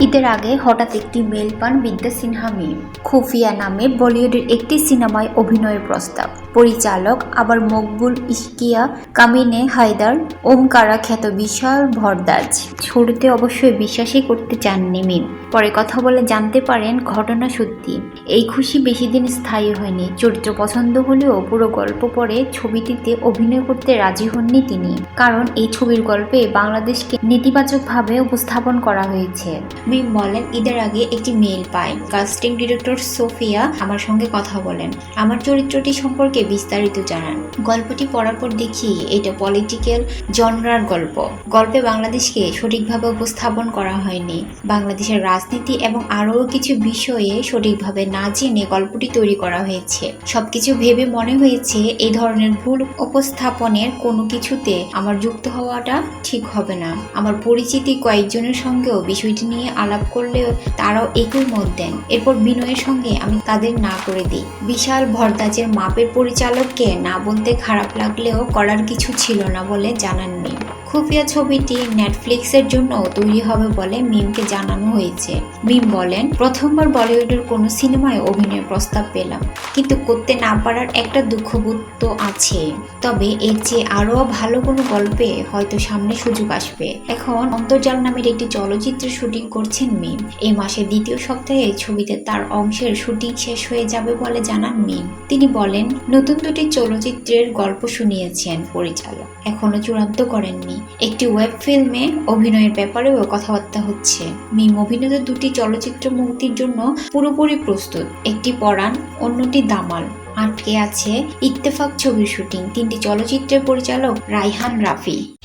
ঈদের আগে হঠাৎ একটি মেল পান বিদ্যা সিনহা মিম। খুফিয়া নামে বলিউডের একটি সিনেমায় অভিনয়ের প্রস্তাব। পরিচালক আবার মকবুল ইশকিয়া, কামিনে হায়দার, ওমকারা খ্যাত বিশাল ভরদাজ। শুরুতে অবশ্যই বিশ্বাসই করতে চাননি মিম। পরে কথা বলে জানতে পারেন ঘটনা সত্যি। এই খুশি বেশি দিন স্থায়ী হয়নি। চরিত্র পছন্দ হলেও পুরো গল্প পরে ছবিটিতে অভিনয় করতে রাজি হননি তিনি। কারণ এই ছবির গল্পে বাংলাদেশকে নেতিবাচকভাবে উপস্থাপন করা হয়েছে। মিম বলেন, ঈদের আগে একটি মেল পাই কাস্টিং ডিরেক্টর সোফিয়া আমার সঙ্গে কথা বলেন। আমার চরিত্রটি সম্পর্কে বিস্তারিত জানান। গল্পটি পড়ার পর দেখি এটা পলিটিক্যাল জনরার গল্প। গল্পে বাংলাদেশকে সঠিকভাবে উপস্থাপন করা হয়নি। বাংলাদেশের রাজনীতি এবং আরও কিছু বিষয়ে সঠিকভাবে না জেনে গল্পটি তৈরি করা হয়েছে। সবকিছু ভেবে মনে হয়েছে এই ধরনের ভুল উপস্থাপনের কোনো কিছুতে আমার যুক্ত হওয়াটা ঠিক হবে না। আমার পরিচিতি কয়েকজনের সঙ্গেও বিষয়টি নিয়ে আলাপ করলেও তারাও একই মত দেন। এরপর বিনয়ের সঙ্গে আমি তাদের না করে দিই। বিশাল ভরদাজের মাপের পরিচালককে না বলতে খারাপ লাগলেও করার কিছু ছিল না বলে জানাননি। খুফিয়া ছবিটি নেটফ্লিক্সের জন্য তৈরি হবে বলে মিমকে জানানো হয়েছে। মিম বলেন, প্রথমবার বলিউডের কোনো সিনেমায় অভিনয়ের প্রস্তাব পেলাম, কিন্তু করতে না পারার একটা দুঃখবোধ তো আছে। তবে এর চেয়ে আরও ভালো কোনো গল্পে হয়তো সামনে সুযোগ আসবে। এখন অন্তর্জাল নামের একটি চলচ্চিত্রের শুটিং করছেন মিম। এই মাসের দ্বিতীয় সপ্তাহে ছবিতে তার অংশের শুটিং শেষ হয়ে যাবে বলে জানান মিম। তিনি বলেন নতুন দুটি চলচ্চিত্রের গল্প শুনিয়েছেন পরিচালক। এখনও চূড়ান্ত করেননি। একটি ওয়েব ফিল্মে অভিনয়ের ব্যাপারেও কথাবার্তা হচ্ছে। মিম অভিনীত দুটি চলচ্চিত্র মুক্তির জন্য পুরোপুরি প্রস্তুত। একটি পরাণ, অন্যটি দামাল। আটকে আছে? ইত্তেফাক ছবির শুটিং। তিনটি চলচ্চিত্রের পরিচালক রাইহান রাফি।